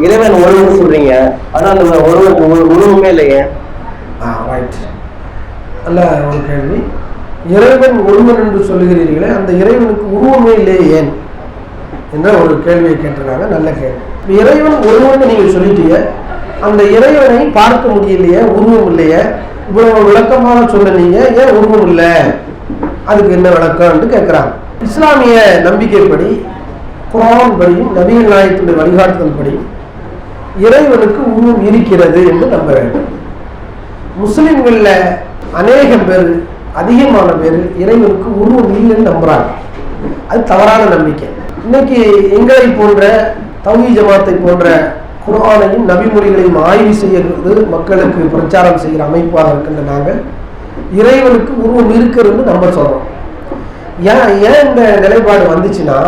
இறைவன் ஒருவன் சொல்றீங்க. ஆனா அந்த ஒருவன் ஒரு- உருவமே இல்லையே. ஆ ரைட் அல்ல ஒரு கேள்வி. இறைவன் ஒருவன் என்று சொல்லுகிறீர்களே அந்த இறைவனுக்கு உருவமே இல்லையே ஏன்? என்ற ஒரு கேள்வியை கேட்டிருக்காங்க? நல்ல கேள்வி. இறைவன் ஒருவன் நீங்க சொல்லிட்டீங்க. அந்த இறைவனை பார்க்க முடியலையே உருவம் இல்லையே. இவ்வளவு விளக்கமாக சொன்னீங்க ஏன் உருவம் இல்லை? அதுக்கு என்ன விளக்கம்னு கேட்குறாங்க இஸ்லாமிய நம்பிக்கைப்படி குரான் படியும் நபிகள் நாயகத்துடைய வழிகாட்டுதல் படியும் இறைவனுக்கு உருவம் இருக்கிறது என்று நம்ப வேண்டும். முஸ்லிம்கள்ல அநேகம் பேர் அதிகமான பேர் இறைவனுக்கு உருவம் இல்லைன்னு நம்புறாங்க. அது தவறான நம்பிக்கை. இன்னைக்கு எங்களை போன்ற தௌஹி ஜமாத்தை போன்ற குர்ஆனையும் நபிமொழிகளையும் ஆய்வு செய்யறது மக்களுக்கு பிரச்சாரம் செய்கிற அமைப்பாக இருக்கின்ற நாங்கள் இறைவனுக்கு உருவம் இருக்கிறதுன்னு நம்ப சொல்றோம். ஏன் ஏன் இந்த நிலைப்பாடு வந்துச்சுன்னா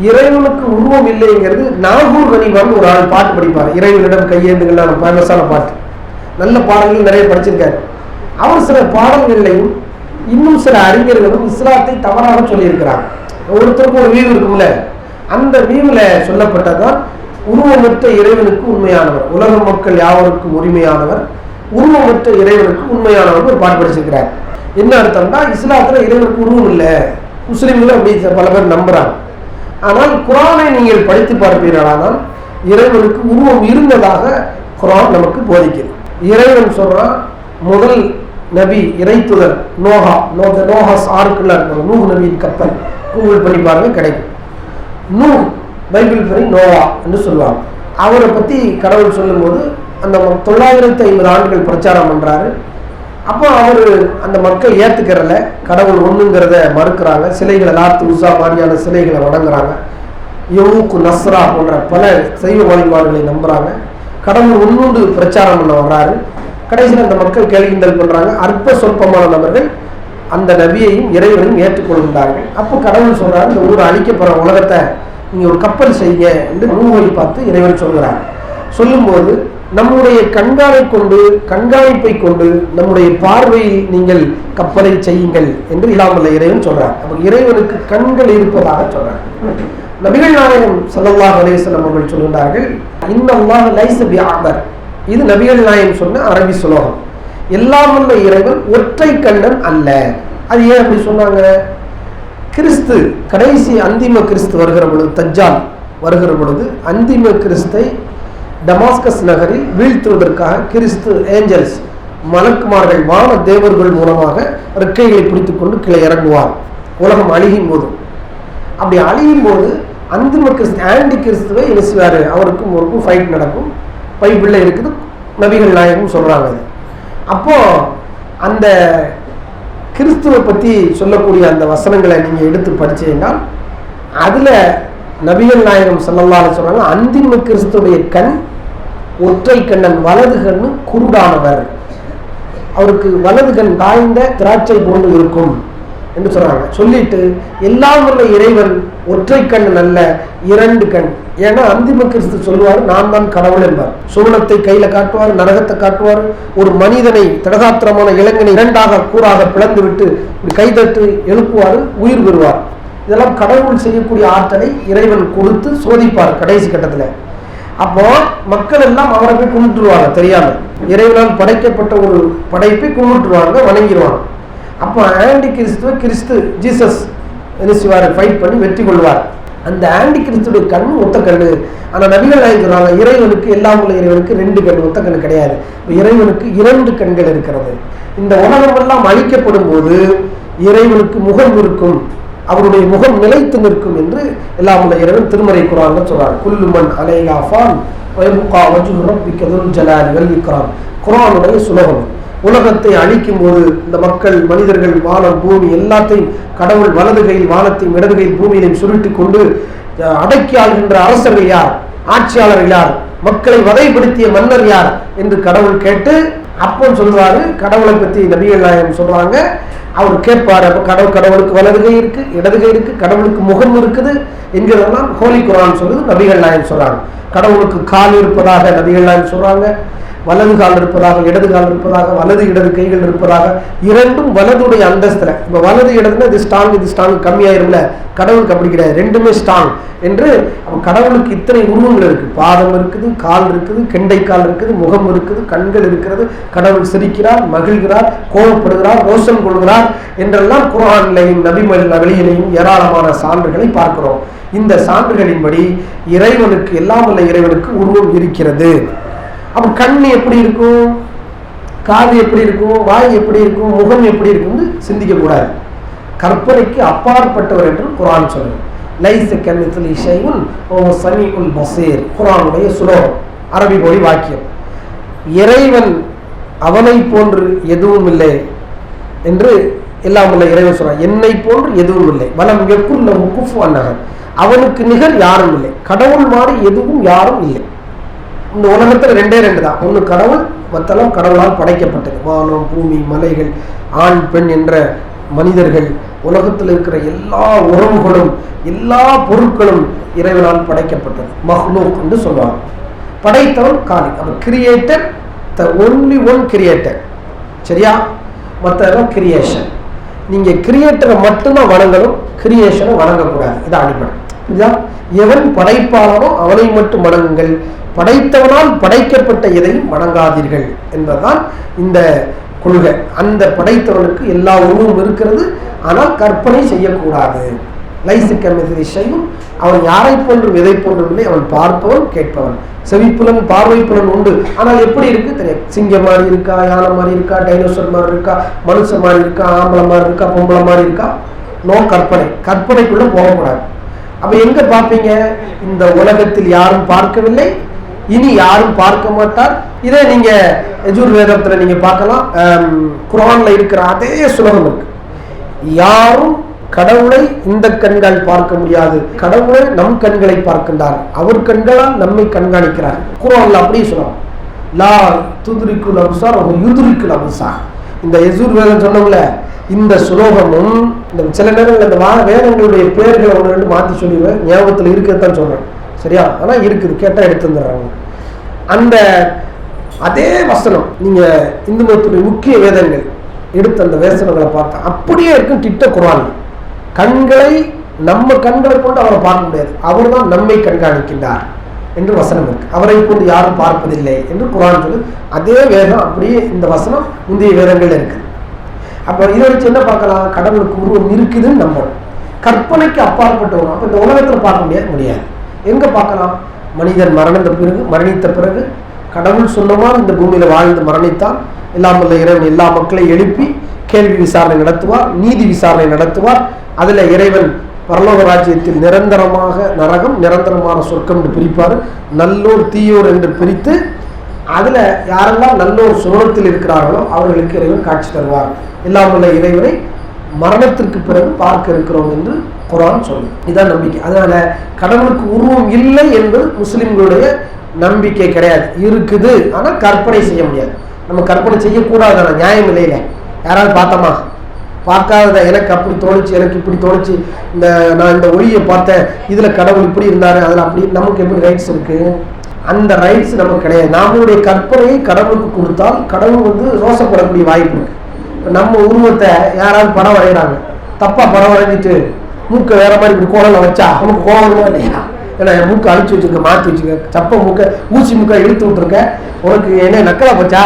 இறைவனுக்கு உருவம் இல்லைங்கிறது நாகூர் கனிவான் ஒரு ஆள் பாட்டு படிப்பார். இறைவனிடம் கையேந்துகள்லாம் ஃபேமஸான பாட்டு. நல்ல பாடல்கள் நிறைய படிச்சிருக்காரு. அவர் சில பாடல்கள்லையும் இன்னும் சில அறிஞர்களும் இஸ்லாத்தை தவறாக சொல்லியிருக்கிறாங்க ஒருத்தருக்கும் ஒரு வீவு இருக்கும்ல அந்த வீவில் சொல்லப்பட்டதான் உருவமற்ற இறைவனுக்கு உண்மையானவர். உலக மக்கள் யாவருக்கும் உரிமையானவர். உருவமற்ற இறைவனுக்கு உண்மையானவர் ஒரு பாட்டு படிச்சிருக்கிறார். என்ன அர்த்தம்னா இஸ்லாத்துல இறைவனுக்கு உருவம் இல்லை. முஸ்லீம்கள் அப்படி பல பேர் நம்புறாங்க. ஆனால் குரானை நீங்கள் படித்து பார்ப்பீர்களானால் இறைவனுக்கு உருவம் இருந்ததாக குரான் நமக்கு போதிக்குது இறைவன் சொல்றான் முதல் நபி இறைத்துதல் நோஹா நோ நோஹாஸ் ஆறுக்குள்ள இருக்கிற நூஹ் நபியின் கப்பல். கூகுள் பண்ணி பாருங்க கிடைக்கும். நூ பைபிள் படி நோவா என்று சொல்லுவாங்க. அவரை பற்றி கடவுள் சொல்லும்போது அந்த தொள்ளாயிரத்தி ஐம்பது ஆண்டுகள் பிரச்சாரம் பண்றாரு. அப்போ அவர் அந்த மக்கள் ஏத்துக்கிறல கடவுள் ஒண்ணுங்கிறத மறுக்கிறாங்க. சிலைகளை லாத்து உசா மாதிரியான சிலைகளை வணங்குறாங்க. யவுக்கு நஸ்ரா போன்ற பல சைவ வழிபாடுகளை நம்புறாங்க. கடவுள் ஒன்றுண்டு பிரச்சாரம் பண்ண வர்றாரு. கடைசியில் அந்த மக்கள் கேள்வி கிண்டல் பண்றாங்க. அற்ப சொற்பமான நபர்கள் அந்த நபியையும் இறைவனையும் ஏற்றுக்கொள்கின்றார்கள். அப்போ கடவுள் சொல்றாரு இந்த ஊர் அழிக்கப்படுற உலகத்தை நீங்க ஒரு கப்பல் செய்யுங்க என்று நூவை பார்த்து இறைவன் சொல்கிறார். சொல்லும்போது நம்முடைய கண்காணை கொண்டு கண்காணிப்பை கொண்டு நம்முடைய பார்வையை நீங்கள் கப்பலை செய்யுங்கள் என்று இல்லாமல் இறைவன் சொல்றார். அப்ப இறைவனுக்கு கண்கள் இருப்பதாக சொல்றார். நபிகள் நாயகம் ஸல்லல்லாஹு அலைஹி அவர்கள் சொல்கிறார்கள் இன்னல்லாஹ் லைஸ பிஅபர் இது நபிகள் நாயகம் சொன்ன அரபி சுலோகம். எல்லாம் வல்ல இறைவன் ஒற்றை கண்ணன் அல்ல. அது ஏன் அப்படி சொன்னாங்க? கிறிஸ்து கடைசி அந்திம கிறிஸ்து வருகிற பொழுது தஜ்ஜால் வருகிற பொழுது அந்திம கிறிஸ்தை டமாஸ்கஸ் நகரில் வீழ்த்துவதற்காக கிறிஸ்து ஏஞ்சல்ஸ் மலக்குமார்கள் வான தேவர்கள் மூலமாக ரெக்கைகளை பிடித்துக்கொண்டு கீழே இறங்குவார். உலகம் அழியும் போது. அப்படி அழியும் போது அந்திம கிறிஸ்து ஆண்டி கிறிஸ்துவை என்ன அவருக்கும் ஒருக்கும் ஃபைட் நடக்கும். பைபிளில் இருக்குது. நபிகள் நாயகம் சொல்கிறாங்க அது அப்போ அந்த கிறிஸ்துவை பற்றி சொல்லக்கூடிய அந்த வசனங்களை நீங்கள் எடுத்து படிச்சீங்கன்னா அதில் நபிகள் நாயகம் சொல்லலாம்னு சொல்கிறாங்க அந்திம கிறிஸ்துடைய கண் ஒற்றை கண்ணன் வலது கண்ணு குருடானவர். அவருக்கு வலது கண் காய்ந்த திராட்சை போன்று இருக்கும் என்று சொல்றாங்க. சொல்லிட்டு எல்லாம் உள்ள இறைவன் ஒற்றை கண் அல்ல இரண்டு கண். ஏன்னா அந்திம கிறிஸ்து சொல்லுவார் நான் தான் கடவுள் என்பார். சுவனத்தை கையில காட்டுவார் நரகத்தை காட்டுவார். ஒரு மனிதனை தடகாத்திரமான இளைஞனை இரண்டாக கூறாக பிளந்து விட்டு கைதட்டு எழுப்புவார் உயிர் பெறுவார். இதெல்லாம் கடவுள் செய்யக்கூடிய ஆற்றலை இறைவன் கொடுத்து சோதிப்பார் கடைசி கட்டத்துல. அப்போ மக்கள் எல்லாம் அவரை போய் கும்பிட்டுருவாங்க தெரியாம இறைவனால் படைக்கப்பட்ட ஒரு படைப்பை கும்பிட்டுருவாங்க வணங்கிடுவாங்க அப்போ ஆண்டி கிறிஸ்துவ கிறிஸ்து ஜீசஸ் என்ன செய்வார்? ஃபைட் பண்ணி வெற்றி கொள்வார். அந்த ஆண்டி கிறிஸ்துடைய கண் ஒத்த கண்ணு ஆனால் நபிகள் சொல்கிறாங்க இறைவனுக்கு எல்லாம் உள்ள இறைவனுக்கு ரெண்டு கண் ஒத்த கண் கிடையாது. இறைவனுக்கு இரண்டு கண்கள் இருக்கிறது. இந்த உலகமெல்லாம் அழிக்கப்படும் போது இறைவனுக்கு முகம் இருக்கும். அவருடைய முகம் நிலைத்து நிற்கும் என்று எல்லாம் உள்ள இறைவன் திருமறை குரான் சொல்றார். குல்லுமன் அலைகா ஃபான் வயபுகா குரானுடைய சுலகம் உலகத்தை அழிக்கும் போது இந்த மக்கள் மனிதர்கள் வானம் பூமி எல்லாத்தையும் கடவுள் வலது கையில் வானத்தையும் இடது கையில் பூமியிலையும் சுருட்டி கொண்டு அடக்கி ஆள்கின்ற அரசர்கள் யார்? ஆட்சியாளர்கள் யார்? மக்களை வதைப்படுத்திய மன்னர் யார்? என்று கடவுள் கேட்டு அப்போ சொல்றாரு. கடவுளை பத்தி நபிகள் நாயகம் சொல்றாங்க. அவர் கேட்பார் அப்ப கடவுள் கடவுளுக்கு வலதுகை இருக்கு இடதுகை இருக்கு கடவுளுக்கு முகம் இருக்குது என்கிறதெல்லாம் ஹோலி குரான் சொல்லுது நபிகள் நாயன் சொல்றாங்க. கடவுளுக்கு கால் இருப்பதாக நபிகள் நாயன் சொல்றாங்க. வலது கால் இருப்பதாக இடது கால் இருப்பதாக வலது இடது கைகள் இருப்பதாக இரண்டும் வலதுடைய அந்தஸ்தில். இப்ப வலது இடதுனா இது ஸ்ட்ராங் இது ஸ்ட்ராங் கம்மியாயிரும்ல. கடவுளுக்கு அப்படி கிடையாது. ரெண்டுமே ஸ்ட்ராங் என்று அப்ப கடவுளுக்கு இத்தனை உருவங்கள் இருக்கு. பாதம் இருக்குது கால் இருக்குது கெண்டைக்கால் இருக்குது முகம் இருக்குது கண்கள் இருக்கிறது. கடவுள் சிரிக்கிறார் மகிழ்கிறார் கோபப்படுகிறார் ரோஷம் கொள்கிறார் என்றெல்லாம் குரானிலையும் நபிமல் வெளியிலையும் ஏராளமான சான்றுகளை பார்க்கிறோம். இந்த சான்றுகளின்படி இறைவனுக்கு எல்லாம் உள்ள இறைவனுக்கு உருவம் இருக்கிறது. அப்போ கண் எப்படி இருக்கும்? காது எப்படி இருக்கும்? வாய் எப்படி இருக்கும்? முகம் எப்படி இருக்கும்னு சிந்திக்கக்கூடாது கற்பனைக்கு அப்பாற்பட்டவர் என்று குரான் சொல்லுது. லைச கமித்லி ஷைஉன் ஓ சமீஉல் பசேர். குரானுடைய சுலோகம். அரபி மொழி வாக்கியம். இறைவன் அவனை போன்று எதுவும் இல்லை என்று எல்லாம் உள்ள இறைவன் சொல்றான். என்னை போன்று எதுவும் இல்லை. வலம் எக்குள்ள முக்குஃபு அன்னகன் அவனுக்கு நிகர் யாரும் இல்லை. கடவுள் மாறி எதுவும் யாரும் இல்லை. இந்த உலகத்துல ரெண்டே ரெண்டு தான். ஒன்று கடவுள் மற்றெல்லாம் கடவுளால் படைக்கப்பட்டது. வானம் பூமி மலைகள் ஆண் பெண் என்ற மனிதர்கள் உலகத்தில் இருக்கிற எல்லா உறவுகளும் எல்லா பொருட்களும் இறைவனால் படைக்கப்பட்டது. மஹ்லூக் என்று சொல்லுவாங்க. படைத்தவன் காலி அவர் creator the only one creator சரியா? மற்றதெல்லாம் கிரியேஷன் நீங்கள் கிரியேட்டரை மட்டும்தான் வணங்கணும் கிரியேஷனை வணங்கக்கூடாது. இதான் அடிப்படை. புரியுதா? எவன் படைப்பாளனோ அவனை மட்டும் வணங்குங்கள். படைத்தவனால் படைக்கப்பட்ட எதையும் வணங்காதீர்கள் என்பதுதான் இந்த கொள்கை. அந்த படைத்தவனுக்கு எல்லா உருவம் இருக்கிறது. ஆனால் கற்பனை செய்யக்கூடாது. லைசுக்க மிதிரி செய்யும். அவன் யாரை போன்றும் எதை போன்றும் இல்லை. அவன் பார்ப்பவன் கேட்பவன். செவிப்புலன் பார்வைப்புலன் உண்டு. ஆனால் எப்படி இருக்கு தெரியும் சிங்கம் மாதிரி இருக்கா யானை மாதிரி இருக்கா டைனோசர் மாதிரி இருக்கா மனுஷன் மாதிரி இருக்கா ஆம்பளை மாதிரி இருக்கா பொம்பளை மாதிரி இருக்கா? நோ கற்பனை. கற்பனைக்குள்ள போகக்கூடாது. அப்ப எங்க பார்ப்பீங்க? இந்த உலகத்தில் யாரும் பார்க்கவில்லை. இனி யாரும் பார்க்க மாட்டார். இதே நீங்க எஜுர் வேதத்துல நீங்க பார்க்கலாம். குரான்ல இருக்கிற அதே சுலகம் இருக்கு. யாரும் கடவுளை இந்த கண்கள் பார்க்க முடியாது. கடவுளை நம் கண்களை பார்க்கின்றார். அவர் கண்களால் நம்மை கண்காணிக்கிறார். குரான்ல அப்படியே சொல்லலாம். லா துதுரிக்குல் அப்சார் யுதுரிக்குல் அப்சார். இந்த எசூர் வேதம் சொன்னோம்ல இந்த சுலோகமும் இந்த சில நேரங்கள் இந்த வா வேதங்களுடைய பேர்களை ஒன்று ரெண்டு மாற்றி சொல்லிடுவேன். ஞாபகத்தில் இருக்கிறதான் சொல்கிறேன் சரியா? ஆனால் இருக்குது. கேட்டால் எடுத்து வந்துடுறாங்க அந்த அதே வசனம் நீங்கள் இந்து மதத்துடைய முக்கிய வேதங்கள் எடுத்த அந்த வேசனங்களை பார்த்தா அப்படியே இருக்கும் திட்ட குரான். கண்களை நம்ம கண்களை கொண்டு அவரை பார்க்க முடியாது. அவர் தான் நம்மை கண்காணிக்கின்றார் என்று வசனம் இருக்கு. அவரை கொண்டு யாரும் பார்ப்பதில்லை என்று குரான் சொல்லு. அதே வேதம் அப்படியே இந்த வசனம் முந்தைய வேதங்கள் இருக்குது அப்போ இதை வச்சு என்ன பார்க்கலாம்? கடவுளுக்கு உருவம் இருக்குதுன்னு நம்பணும் கற்பனைக்கு அப்பாற்பட்டவங்க. அப்போ இந்த உலகத்தில் பார்க்க முடியாது முடியாது. எங்கே பார்க்கலாம்? மனிதன் மரணத்த பிறகு மரணித்த பிறகு கடவுள் சொன்னமா இந்த பூமியில் வாழ்ந்து மரணித்தான். எல்லாம் வல்ல இறைவன் எல்லா மக்களையும் எழுப்பி கேள்வி விசாரணை நடத்துவார் நீதி விசாரணை நடத்துவார். அதில் இறைவன் பரலோக ராஜ்யத்தில் நிரந்தரமாக நரகம் நிரந்தரமான சொர்க்கம் என்று பிரிப்பார். நல்லோர் தீயோர் என்று பிரித்து அதில் யாரெல்லாம் நல்ல ஒரு சுவனத்தில் இருக்கிறார்களோ அவர்களுக்கு இறைவன் காட்சி தருவார். எல்லாம் உள்ள இறைவனை மரணத்திற்கு பிறகு பார்க்க இருக்கிறோம் என்று குரான் சொல்லும் இதுதான் நம்பிக்கை. அதனால கடவுளுக்கு உருவம் இல்லை என்பது முஸ்லிம்களுடைய நம்பிக்கை கிடையாது. இருக்குது. ஆனால் கற்பனை செய்ய முடியாது. நம்ம கற்பனை செய்யக்கூடாது நியாயம் இல்லையில. யாராவது பார்த்தோமா? பார்க்காதத? எனக்கு அப்படி தோணுச்சு எனக்கு இப்படி தோணுச்சு. இந்த நான் இந்த ஒளியை பார்த்தேன். இதுல கடவுள் இப்படி இருந்தாரு அதில் அப்படி நமக்கு எப்படி ரைட்ஸ் இருக்கு? அந்த ரைட்ஸ் நமக்கு கிடையாது. நம்மளுடைய கற்பனையை கடவுளுக்கு கொடுத்தால் கடவுள் வந்து ரோசப்படக்கூடிய வாய்ப்பு இருக்கு. நம்ம உருவத்தை யாராவது படம் வரைகிறாங்க. தப்பா படம் வரைஞ்சிட்டு மூக்கை வேற மாதிரி இப்படி கோலம் வச்சா நமக்கு கோலம் இல்லையா? ஏன்னா என் மூக்கை அழிச்சு வச்சிருக்க மாற்றி வச்சுக்க சப்ப மூக்கை ஊசி மூக்கை இழுத்து விட்டுருக்க. உனக்கு என்ன நக்கலா போச்சா?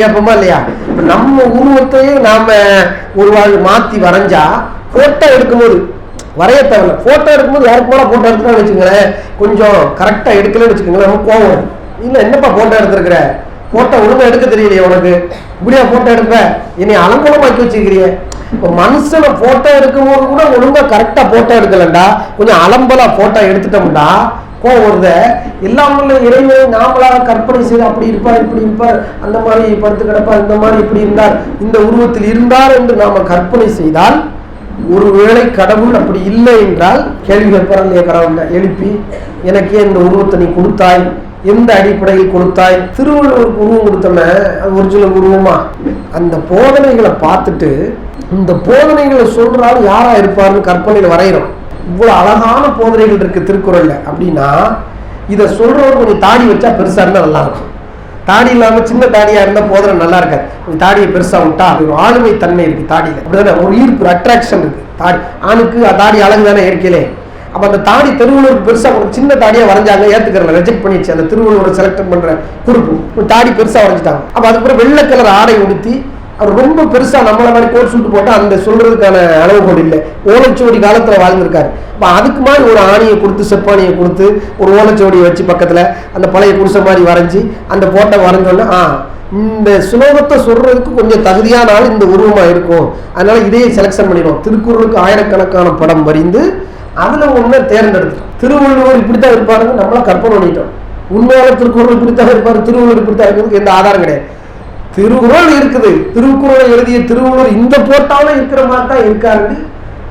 கேட்போமா இல்லையா? நம்ம உருவத்தையே நாம ஒரு வாழ் மாத்தி வரைஞ்சா போட்டோ எடுக்கும்போது வரைய தேவையில்ல போட்டோ எடுக்கும்போது யாருக்கு போல போட்டோ எடுத்துனா வச்சுங்களேன் கொஞ்சம் கரெக்டா எடுக்கலன்னு வச்சுக்கோங்களேன். ரொம்ப கோவம் வரும். என்னப்பா போட்டோ எடுத்திருக்கிற? போட்டோ ஒழுங்கா எடுக்க தெரியலையே உனக்கு. இப்படியா போட்டோ எடுப்ப? என்னை அலங்கோலமாக்கி வச்சிருக்கிறிய. இப்போ மனுஷனை போட்டோ எடுக்கும்போது கூட ஒழுங்கா கரெக்டா போட்டோ எடுக்கலண்டா. கொஞ்சம் அலம்பலா போட்டோ எடுத்துட்டோம்டா. கோவம் வருத. எல்லாம் உள்ள இறைவனை நாமளாக கற்பனை செய்து அப்படி இருப்பார் இப்படி இருப்பார். அந்த மாதிரி படுத்து கிடப்பார் இந்த மாதிரி இப்படி இருந்தார். இந்த உருவத்தில் இருந்தார் என்று நாம கற்பனை செய்தால் ஒருவேளை கடவுள் அப்படி இல்லை என்றால் கேள்வி கேட்பார் இல்லையா கடவுள் எழுப்பி எனக்கே இந்த உருவத்தை நீ கொடுத்தாய்? எந்த அடிப்படையில் கொடுத்தாய்? திருவள்ளுவருக்கு உருவம் கொடுத்தோமே ஒரிஜினல் உருவமா? அந்த போதனைகளை பார்த்துட்டு இந்த போதனைகளை சொல்றாரு யாரா இருப்பார்னு கற்பனையில் வரைகிறோம் இவ்வளவு அழகான போதனைகள் இருக்கு திருக்குறள்ல. அப்படின்னா இதை சொல்றவர் கொஞ்சம் தாடி வச்சா பெருசா இருந்தா நல்லா இருக்கும். தாடி இல்லாம சின்ன தாடியா இருந்தா போதும் நல்லா இருக்காது. தாடியை பெருசா விட்டா ஒரு ஆளுமை தன்மை இருக்கு தாடியில. அப்படிதானே? ஒரு ஈர்ப்பு அட்ராக்ஷன் இருக்கு. தாடி ஆணுக்கு தாடி அழகு தானே இயற்கையிலே? அப்ப அந்த தாடி திருவள்ளுவருக்கு பெருசா ஒரு சின்ன தாடியா வரைஞ்சாங்க ஏத்துக்கிறல ரிஜெக்ட் பண்ணிடுச்சு அந்த திருவள்ளுவரை செலக்ட் பண்ற குறிப்பு. ஒரு தாடி பெருசா வரைஞ்சிட்டாங்க. அப்ப அதுக்கப்புறம் வெள்ளை கலர் ஆடை உடுத்தி ரொம்ப பெருசாக நம்மள மாதிரி கோட் சூட்டு போட்டால் அந்த சொல்றதுக்கான அளவுகோல் இல்லை. ஓலைச்சுவடி காலத்துல வாழ்ந்திருக்காரு. இப்போ அதுக்கு மாதிரி ஒரு ஆணியை கொடுத்து செப்பானியை கொடுத்து ஒரு ஓலைச்சுவடியை வச்சு பக்கத்துல அந்த பழைய குடிசை மாதிரி வரைஞ்சி அந்த போட்டை வரைஞ்சோன்னா ஆ இந்த சுலோகத்தை சொல்றதுக்கு கொஞ்சம் தகுதியான ஆள் இந்த உருவமா இருக்கும். அதனால இதையே செலெக்ஷன் பண்ணிடுவோம். திருக்குறளுக்கு ஆயிரக்கணக்கான படம் வரிந்து அதில் ஒன்று தேர்ந்தெடுத்தோம் திருவள்ளுவர் இப்படித்தான் இருப்பாருன்னு நம்மளாம் கற்பனை பண்ணிட்டோம். உண்மையான திருக்குறள் இப்படித்தான் இருப்பார் திருவள்ளுவர் இப்படித்தான் இருக்கிறதுக்கு எந்த ஆதாரம் கிடையாது. திருக்குறள் இருக்குது. திருக்குறளை எழுதிய திருவள்ளுவர் இந்த போட்டாலும் இருக்கிற மாதிரி தான் இருக்காருன்னு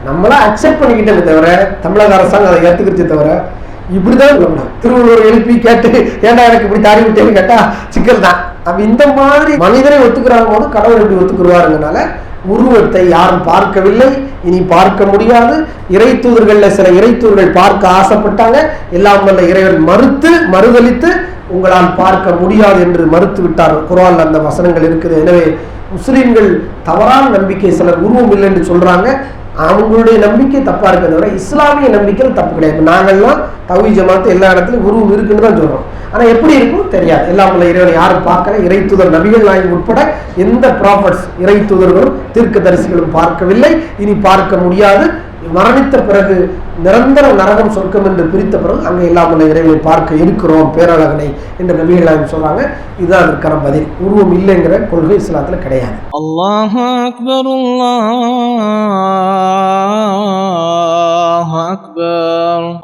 நம்மளா அக்செப்ட் பண்ணிக்கிட்டே தவிர தமிழக அரசாங்கம் அதை ஏத்துக்கிச்சே தவிர இப்படிதான் சொல்லக்கூடாது திருவள்ளுவர் எழுப்பி கேட்டு ஏன்டா எனக்கு இப்படி தாடி விட்டேன்னு கேட்டா சிக்கல் தான். அப்ப இந்த மாதிரி மனிதரை ஒத்துக்கிறாங்க போது கடவுள் எப்படி ஒத்துக்குருவாருங்கனால உருவத்தை யாரும் பார்க்கவில்லை இனி பார்க்க முடியாது. இறை தூதர்களில் சில இறை தூதர்கள் பார்க்க ஆசைப்பட்டாங்க. எல்லாம் வல்ல இறைவன் மறுத்து மறுதளித்து உங்களால் பார்க்க முடியாது என்று மறுத்து விட்டார் அந்த வசனங்கள் இருக்குது. எனவே முஸ்லீம்கள் தவறான நம்பிக்கை சிலர் உருவம் இல்லை என்று சொல்றாங்க. அவங்களுடைய நம்பிக்கை தப்பா இருக்கிறத விட இஸ்லாமிய நம்பிக்கையில் தப்பு கிடையாது. நாங்கள்லாம் நாங்கெல்லாம் தவி ஜமாத்து எல்லா இடத்துலயும் உருவம் இருக்குன்னு தான் சொல்றோம். ஆனா எப்படி இருக்கும் தெரியாது. எல்லாம் உள்ள இறைவனை யாரும் பார்க்கல. இறை தூதர் நபிகள் நாயகம் உட்பட எந்த ப்ராஃபட்ஸ் இறை தூதர்களும் தீர்க்கதரிசிகளும் பார்க்கவில்லை. இனி பார்க்க முடியாது. மரணித்த பிறகு நிரந்தர நரகம் சொர்க்கம் என்று பிரித்த பிறகு அங்கே இல்லாமல் இறைவனை பார்க்க இருக்கிறோம் பேரழகனை என்று நபிகளாயும் சொல்றாங்க. இதுதான் அதற்கான பதில். உருவம் இல்லைங்கிற கொள்கை இஸ்லாத்துல கிடையாது. அல்லாஹ் அக்பர் அல்லாஹ் அக்பர்.